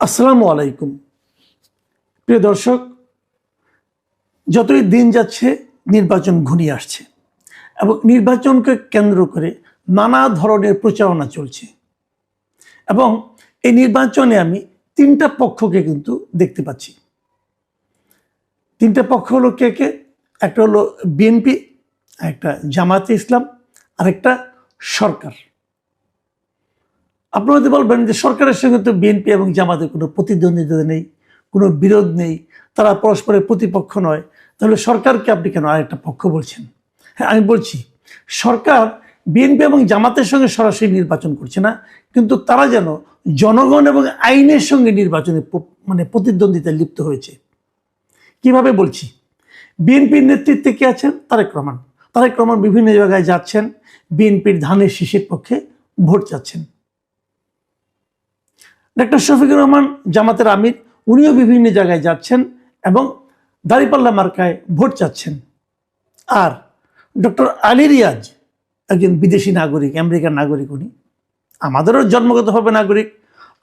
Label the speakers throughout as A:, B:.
A: আসসালামু আলাইকুম। প্রিয় দর্শক, যতই দিন যাচ্ছে, নির্বাচন ঘনিয়ে আসছে এবং নির্বাচনকে কেন্দ্র করে নানা ধরনের প্রচারণা চলছে এবং এই নির্বাচনে আমি তিনটা পক্ষকে কিন্তু দেখতে পাচ্ছি। তিনটা পক্ষ হলো কে কে? একটা হলো বিএনপি, একটা জামাতে ইসলাম, আরেকটা সরকার। আপনারা যদি বলবেন যে সরকারের সঙ্গে তো বিএনপি এবং জামাতের কোনো প্রতিদ্বন্দ্বিতা নেই, কোনো বিরোধ নেই, তারা পরস্পরের প্রতিপক্ষ নয়। তাহলে সরকারকে আপনি কেন আরেকটা পক্ষ বলছেন? হ্যাঁ আমি বলছি, সরকার বিএনপি এবং জামাতের সঙ্গে সরাসরি নির্বাচন করছে না, কিন্তু তারা যেন জনগণ এবং আইনের সঙ্গে নির্বাচনে মানে প্রতিদ্বন্দ্বিতায় লিপ্ত হয়েছে। কীভাবে বলছি? বিএনপির নেতৃত্বে কে আছেন? তারেক রহমান। তারেক রহমান বিভিন্ন জায়গায় যাচ্ছেন বিএনপির ধানের শীষের পক্ষে ভোট চাচ্ছেন। ডাক্তার শফিকুর রহমান, জামাতের আমির, উনিও বিভিন্ন জায়গায় যাচ্ছেন এবং দাঁড়িপাল্লা মার্কায় ভোট চাচ্ছেন। আর ডক্টর আলী রিয়াজ একজন বিদেশি নাগরিক, আমেরিকার নাগরিক উনি। আমাদেরও জন্মগতভাবে নাগরিক,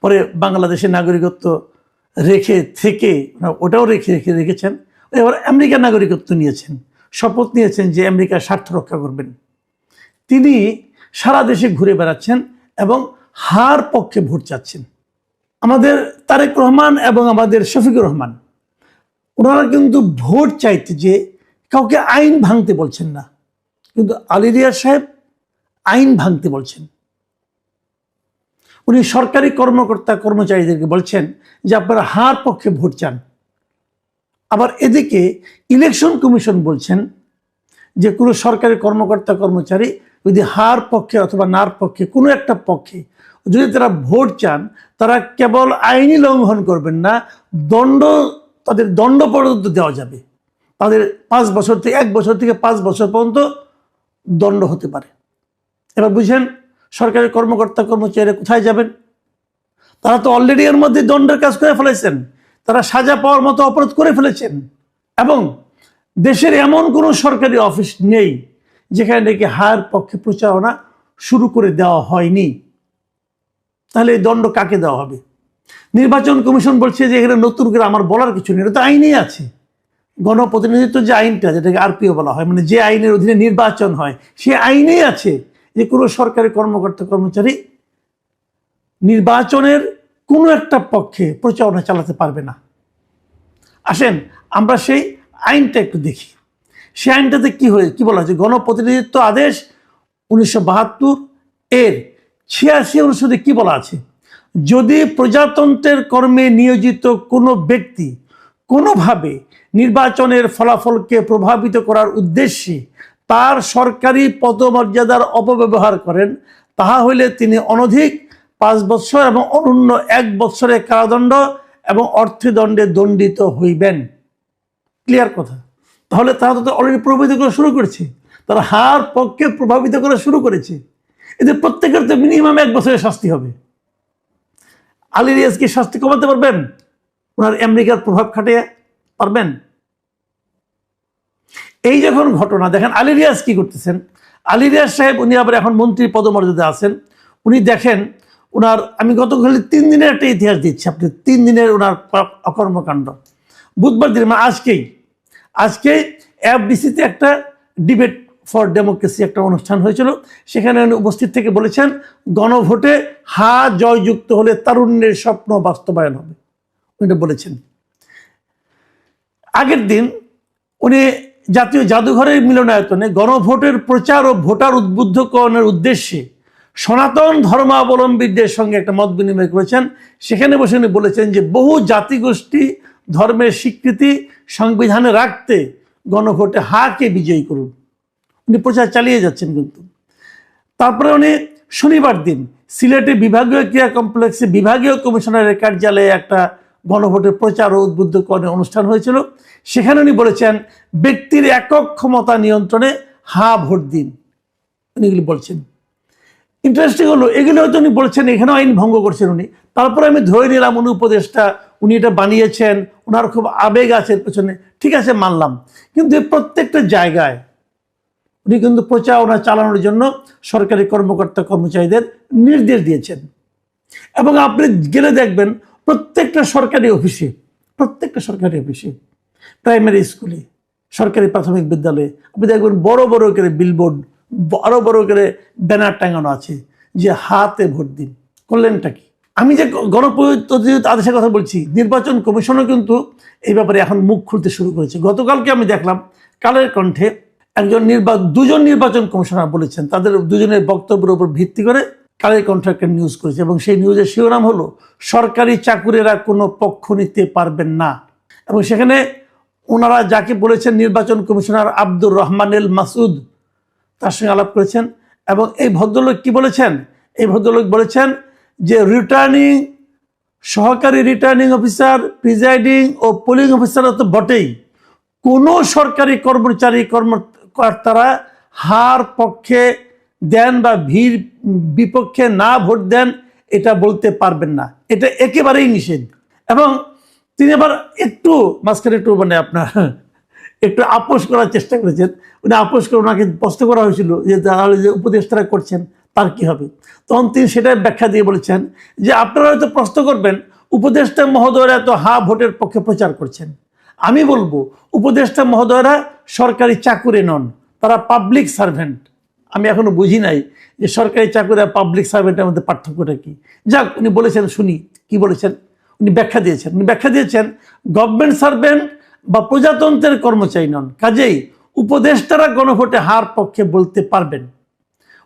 A: পরে বাংলাদেশের নাগরিকত্ব রেখে থেকে ওটাও রেখে রেখে রেখেছেন। এবার আমেরিকার নাগরিকত্ব নিয়েছেন, শপথ নিয়েছেন যে আমেরিকার স্বার্থ রক্ষা করবেন। তিনি সারা দেশে ঘুরে বেড়াচ্ছেন এবং হার পক্ষে ভোট চাচ্ছেন। আমাদের তারেক রহমান এবং আমাদের শফিকুর রহমান, ওনারা কিন্তু ভোট চাইতে যে কাউকে আইন ভাঙতে বলছেন না, কিন্তু আলিরিয়া সাহেব আইন ভাঙতে বলছেন। উনি সরকারি কর্মকর্তা কর্মচারীদেরকে বলছেন যে আপনারা হার পক্ষে ভোট চান। আবার এদিকে ইলেকশন কমিশন বলছেন যে কোনো সরকারি কর্মকর্তা কর্মচারী যদি হার পক্ষে অথবা নার পক্ষে কোনো একটা পক্ষে যদি তারা ভোট চান, তারা কেবল আইনি লঙ্ঘন করবেন না, দণ্ড, তাদের দণ্ড পর্যন্ত দেওয়া যাবে। তাদের পাঁচ বছর থেকে, এক বছর থেকে পাঁচ বছর পর্যন্ত দণ্ড হতে পারে। এবার বুঝেন, সরকারের কর্মকর্তা, কর্মচারীরা কোথায় যাবেন? তারা তো অলরেডি এর মধ্যে দণ্ডের কাজ করে ফেলেছেন। তারা সাজা পাওয়ার মতো অপরাধ করে ফেলেছেন। এবং দেশের এমন কোনো সরকারি অফিস নেই, যেখানে নাকি হায়ার পক্ষে প্রচারণা শুরু করে দেওয়া হয়নি। তাহলে এই দণ্ড কাকে দেওয়া হবে? নির্বাচন কমিশন বলছে যে এখানে নতুন করে আমার বলার কিছু নেই, এটা তো আইনেই আছে। গণপ্রতিনিধিত্ব যে আইনটা, যেটাকে আরপিও বলা হয় মানে যে আইনের অধীনে নির্বাচন হয়, সে আইনেই আছে যে কোনো সরকারি কর্মকর্তা, কর্মচারী নির্বাচনের কোনো একটা পক্ষে প্রচারণা চালাতে পারবে না। আসেন, আমরা সেই আইনটা একটু দেখি। সেই আইনটাতে কি হয়ে, কি বলা হয়েছে? গণপ্রতিনিধিত্ব আদেশ উনিশশো বাহাত্তর এর ছিয়াশি অনুচ্ছেদে কি বলা আছে? যদি প্রজাতন্ত্রের কর্মে নিয়োজিত কোনো ব্যক্তি কোনোভাবে নির্বাচনের ফলাফলকে প্রভাবিত করার উদ্দেশ্যে তার সরকারি পদমর্যাদার অপব্যবহার করেন, তাহা হইলে তিনি অনধিক পাঁচ বৎসর এবং অনন্য এক বৎসরের কারাদণ্ড এবং অর্থদণ্ডে দণ্ডিত হইবেন। ক্লিয়ার কথা? তাহলে তারা তো অলরেডি প্রভাবিত করা শুরু করেছে। তারা হার পক্ষে প্রভাবিত করা শুরু করেছে। এদের প্রত্যেকের তো মিনিমাম এক বছরের শাস্তি হবে। আলী রিয়াজ কি শাস্তি কমাতে পারবেন? ওনার আমেরিকার প্রভাব খাটিয়ে পারবেন? এই যখন ঘটনা, দেখেন আলী রিয়াজ কি করতেছেন? আলী রিয়াজ সাহেব, উনি আবার এখন মন্ত্রী পদমর্যাদা আছেন। উনি দেখেন ওনার আমি গতকাল তিন দিনের একটা ইতিহাস দিচ্ছি আপনি তিন দিনের ওনার অকর্মকাণ্ড। বুধবার দিন মানে আজকেই আজকে এফডিসিতে একটা ডিবেট ফর ডেমোক্রেসি একটা অনুষ্ঠান হয়েছিল। সেখানে উনি উপস্থিত থেকে বলেছেন, গণভোটে হা জয়যুক্ত হলে তারুণ্যের স্বপ্ন বাস্তবায়ন হবে। উনি বলেছেন। আগের দিন উনি জাতীয় জাদুঘরের মিলনায়তনে গণভোটের প্রচার ও ভোটার উদ্বুদ্ধকরণের উদ্দেশ্যে সনাতন ধর্মাবলম্বীদের সঙ্গে একটা মত বিনিময় করেছেন। সেখানে বসে উনি বলেছেন যে, বহু জাতিগোষ্ঠী, ধর্মের স্বীকৃতি সংবিধানে রাখতে গণভোটে হাকে বিজয়ী করুন? উনি প্রচার চালিয়ে যাচ্ছেন কিন্তু। তারপরে উনি শনিবার দিন সিলেটে বিভাগীয় ক্রীড়া কমপ্লেক্সে বিভাগীয় কমিশনারের কার্যালয়ে একটা গণভোটের প্রচার ও উদ্বুদ্ধকরণের অনুষ্ঠান হয়েছিল। সেখানে উনি বলেছেন, ব্যক্তির একক ক্ষমতা নিয়ন্ত্রণে হা ভোট দিন। উনি এগুলি বলছেন। ইন্টারেস্টিং হলো, এগুলো হয়তো উনি বলছেন এখানেও আইন ভঙ্গ করছেন উনি। তারপরে আমি ধরে নিলাম, উনি উপদেশটা উনি এটা বানিয়েছেন ওনার খুব আবেগ আছে পেছনে। ঠিক আছে, মানলাম। কিন্তু প্রত্যেকটা জায়গায় উনি কিন্তু প্রচারণা চালানোর জন্য সরকারি কর্মকর্তা কর্মচারীদের নির্দেশ দিয়েছেন। এবং আপনি গেলে দেখবেন প্রত্যেকটা সরকারি অফিসে, প্রত্যেকটা সরকারি অফিসে, প্রাইমারি স্কুলে, সরকারি প্রাথমিক বিদ্যালয়ে আপনি দেখবেন বড় বড় করে বিলবোর্ড বড় বড় করে ব্যানার টাঙানো আছে যে হাতে ভোট দিন। করলেনটা কি? আমি যে গণপ্রতিনিধি আদেশের কথা বলছি, নির্বাচন কমিশনও কিন্তু এই ব্যাপারে এখন মুখ খুলতে শুরু করেছে। গতকালকে আমি দেখলাম, কালের কণ্ঠে একজন নির্বাচন দুজন নির্বাচন কমিশনার বলেছেন। তাদের দুজনের বক্তব্যের উপর ভিত্তি করে কালের একটা নিউজ করেছে এবং সেই নিউজের শিরোনাম হলো, সরকারি চাকুরেরা কোনো পক্ষ নিতে পারবেন না। এবং সেখানে ওনারা যাকে বলেছেন নির্বাচন কমিশনার আব্দুর রহমানুল মাসুদ, তার সঙ্গে আলাপ করেছেন এবং এই ভদ্রলোক কি বলেছেন? এই ভদ্রলোক বলেছেন যে রিটার্নিং সহকারী রিটার্নিং অফিসার প্রিজাইডিং ও পোলিং অফিসার তো বটেই। কোনো সরকারি কর্মচারী কর্মকর্তারা হার পক্ষে দেন বা ভিড় বিপক্ষে না ভোট দেন, এটা বলতে পারবেন না। এটা একেবারেই নিষেধ। এবং তিনি আবার একটু মাঝখানে একটু মানে আপনার একটু আপোষ করার চেষ্টা করেছেন। উনি আপোষ করে ওনাকে প্রশ্ন করা হয়েছিল যে তাহলে যে উপদেষ্টারা করছেন, তার কি হবে? তখন তিনি সেটাই ব্যাখ্যা দিয়ে বলেছেন যে, আপনারা হয়তো প্রশ্ন করবেন, উপদেষ্টা মহোদয়রা তো হা ভোটের পক্ষে প্রচার করছেন। আমি বলব, উপদেষ্টা মহোদয়রা সরকারি চাকুরে নন, তারা পাবলিক সার্ভেন্ট আমি এখনও বুঝি নাই যে সরকারি চাকুরি আর পাবলিক সার্ভেন্টের মধ্যে পার্থক্যটা কি। যাক, উনি বলেছেন, শুনি, কি বলেছেন? উনি ব্যাখ্যা দিয়েছেন। উনি ব্যাখ্যা দিয়েছেন গভর্নমেন্ট সার্ভেন্ট বা প্রজাতন্ত্রের কর্মচারী নন। কাজেই উপদেষ্টারা গণভোটে হার পক্ষে বলতে পারবেন।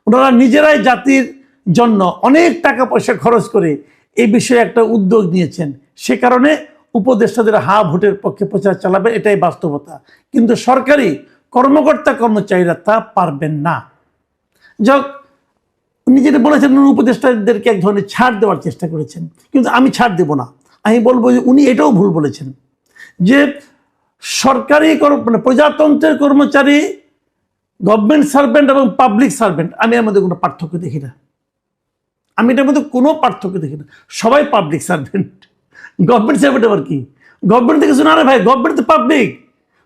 A: ওনারা নিজেরাই জাতির জন্য অনেক টাকা পয়সা খরচ করে এই বিষয়ে একটা উদ্যোগ নিয়েছেন। সে কারণে উপদেষ্টাদের হা ভোটের পক্ষে প্রচার চালাবে, এটাই বাস্তবতা। কিন্তু সরকারি কর্মকর্তা কর্মচারীরা তা পারবেন না। যাক, উনি যেটা বলেছেন, উনি উপদেষ্টাদেরকে এক ধরনের ছাড় দেওয়ার চেষ্টা করেছেন। কিন্তু আমি ছাড় দেব না। আমি বলব যে উনি এটাও ভুল বলেছেন যে সরকারি মানে প্রজাতন্ত্রের কর্মচারী গভর্নমেন্ট সার্ভেন্ট এবং পাবলিক সার্ভেন্ট আমি এর মধ্যে কোনো পার্থক্য দেখি না। আমি এটার মধ্যে কোনো পার্থক্য দেখি না। সবাই পাবলিক সার্ভেন্ট গভর্নমেন্ট সার্ভেন্ট আবার কি? গভর্নমেন্ট থেকে শোনা ভাই government public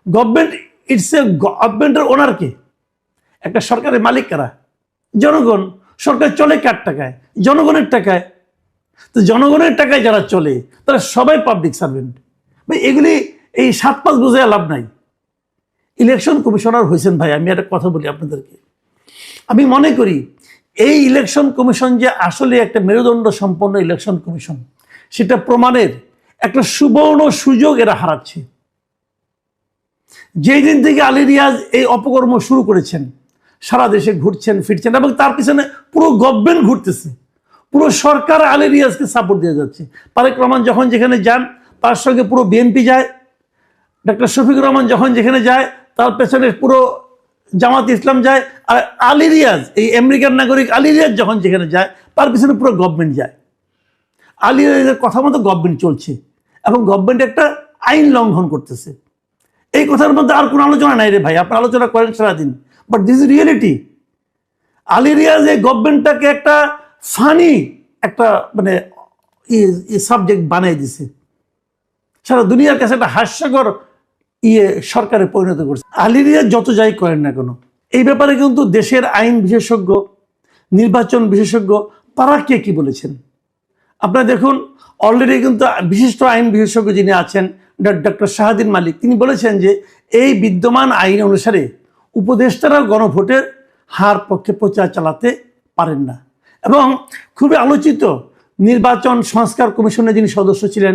A: government it's a গভর্নমেন্টের ওনারকে একটা সরকারের মালিক কারা? জনগণ। সরকার চলে কার টাকায়? জনগণের টাকায়। তো জনগণের টাকায় যারা চলে, তারা সবাই পাবলিক সার্ভেন্ট ভাই, এগুলি এই সাত পাঁচ বোঝে লাভ নাই। ইলেকশন কমিশনার হয়েছেন ভাই, আমি একটা কথা বলি আপনাদেরকে। আমি মনে করি, এই ইলেকশন কমিশন যে আসলে একটা মেরুদণ্ড সম্পন্ন ইলেকশন কমিশন সেটা প্রমাণের একটা সুবর্ণ সুযোগ এরা হারাচ্ছে। যেই দিন থেকে আলী রিয়াজ এই অপকর্ম শুরু করেছেন, সারা দেশে ঘুরছেন, ফিরছেন এবং তার পিছনে পুরো গভর্নমেন্ট ঘুরতেছে। পুরো সরকার আলী রিয়াজকে সাপোর্ট দিয়ে যাচ্ছে। তারেক রহমান যখন যেখানে যান, তার সঙ্গে পুরো বিএনপি যায়। ডক্টর শফিকুর রহমান যখন যেখানে যায়, তার পেছনে পুরো জামাত ইসলাম যায়। আর আলী রিয়াজ, এই আমেরিকার নাগরিক আলী রিয়াজ যখন যেখানে যায়, তার পিছনে পুরো গভর্নমেন্ট যায়। আলী কথা মতো গভর্নমেন্ট চলছে এবং গভর্নমেন্ট একটা আইন লঙ্ঘন করতেছে। এই কথার মধ্যে আর কোনো আলোচনা নাই রে ভাই, আপনার আলোচনা করেন সারাদিন। But this is reality Ali Riaz এই গভর্নমেন্টটাকে একটা ফানি একটা মানে সাবজেক্ট বানিয়ে দিছে। সারা দুনিয়ার কাছে একটা হাস্যকর ইয়ে সরকারে পরিণত করছে। আলিরিয়া যত যাই করেন না কেন, এই ব্যাপারে কিন্তু দেশের আইন বিশেষজ্ঞ, নির্বাচন বিশেষজ্ঞ, তারা কে কি বলেছেন? আপনারা দেখুন অলরেডি কিন্তু বিশিষ্ট আইন বিশেষজ্ঞ যিনি আছেন ডক্টর শাহাদিন মালিক, তিনি বলেছেন যে এই বিদ্যমান আইন অনুসারে উপদেষ্টারা গণভোটের হার পক্ষে প্রচার চালাতে পারেন না। এবং খুবই আলোচিত নির্বাচন সংস্কার কমিশনের যিনি সদস্য ছিলেন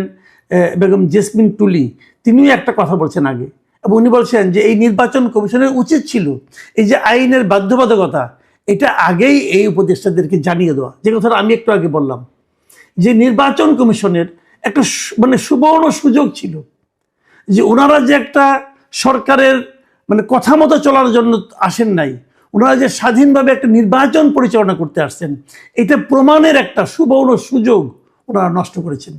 A: বেগম জেসমিন টুলি, তিনিও একটা কথা বলছেন আগে। এবং উনি বলছেন যে এই নির্বাচন কমিশনের উচিত ছিল এই যে আইনের বাধ্যবাধকতা, এটা আগেই এই উপদেষ্টাদেরকে জানিয়ে দেওয়া। যে কথাটা আমি একটু আগে বললাম। যে নির্বাচন কমিশনের একটা মানে সুবর্ণ সুযোগ ছিল যে ওনারা যে একটা সরকারের মানে কথা মতো চলার জন্য আসেন নাই, ওনারা যে স্বাধীনভাবে একটা নির্বাচন পরিচালনা করতে আসছেন, এটা প্রমাণের একটা সুবর্ণ সুযোগ ওনারা নষ্ট করেছেন।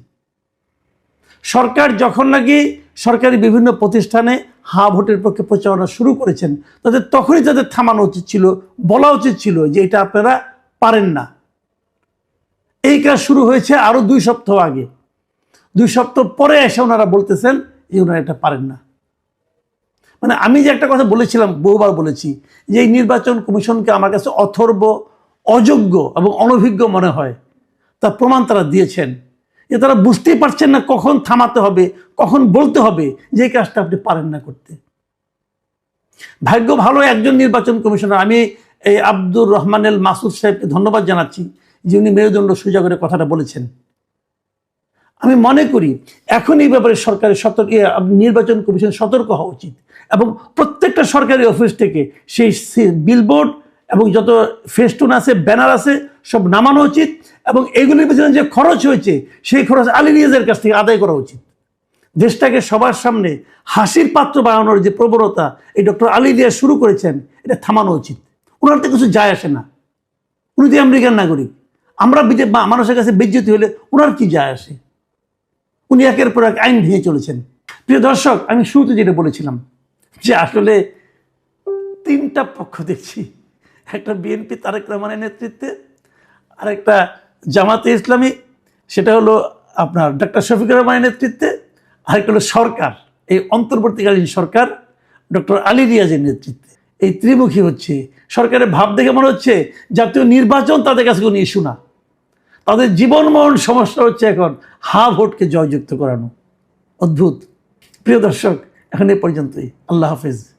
A: সরকার যখন নাকি সরকারি বিভিন্ন প্রতিষ্ঠানে হা ভোটের পক্ষে প্রচারণা শুরু করেছেন, তাদের তখনই তাদের থামানো উচিত ছিল, বলা উচিত ছিল যে এটা আপনারা পারেন না। এই কাজ শুরু হয়েছে আরও দুই সপ্তাহ আগে। দুই সপ্তাহ পরে এসে ওনারা বলতেছেন যে ওনারা এটা পারেন না। মানে আমি যে একটা কথা বলেছিলাম, বহুবার বলেছি, যে এই নির্বাচন কমিশনকে আমার কাছে অথর্ব, অযোগ্য এবং অনভিজ্ঞ মনে হয়। তার প্রমাণ তারা দিয়েছেন। যে তারা বুঝতেই পারছেন না কখন থামাতে হবে, কখন বলতে হবে যে কাজটা আপনি পারেন না করতে। ভাগ্য ভালো একজন নির্বাচন কমিশনার, আমি এই আব্দুর রহমানেল মাসুদ সাহেবকে ধন্যবাদ জানাচ্ছি। যে উনি মেরুদণ্ড সোজা করে কথাটা বলেছেন। আমি মনে করি, এখন এই ব্যাপারে সরকারের সতর্ক নির্বাচন কমিশন সতর্ক হওয়া উচিত এবং প্রত্যেকটা সরকারি অফিস থেকে সেই বিলবোর্ড এবং যত ফেস্টুন আছে ব্যানার আছে, সব নামানো উচিত এবং এগুলির পিছনে যে খরচ হয়েছে, সেই খরচ আলী রিয়াজের কাছ থেকে আদায় করা উচিত। দেশটাকে সবার সামনে হাসির পাত্র বানানোর যে প্রবণতা এই ডক্টর আলী রিয়াজ শুরু করেছেন, এটা থামানো উচিত। ওনার তো কিছু যায় আসে না। উনি তো আমেরিকান নাগরিক। আমরা বিদে- বা মানুষের কাছে বেজ্জতি হলে ওনার কি যায় আসে? উনি একের পর এক আইন ভেঙে চলেছেন। প্রিয় দর্শক, আমি শুরুতে যেটা বলেছিলাম যে আসলে তিনটা পক্ষ দেখছি। একটা বিএনপি তারেক রহমানের নেতৃত্বে, আরেকটা জামাতে ইসলামী, সেটা হলো আপনার ডক্টর শফিকুর রহমানের নেতৃত্বে, আরেকটা হলো সরকার, এই অন্তর্বর্তীকালীন সরকার, ডক্টর আলী রিয়াজের নেতৃত্বে। এই ত্রিমুখী হচ্ছে। সরকারের ভাব দেখে মনে হচ্ছে জাতীয় নির্বাচন তাদের কাছে কোনো ইস্যু না। তাদের জীবনমরণ সমস্যা হচ্ছে এখন হা ভোটকে জয়যুক্ত করানো। অদ্ভুত। প্রিয় দর্শক, এখন এ পর্যন্তই। আল্লাহ হাফেজ।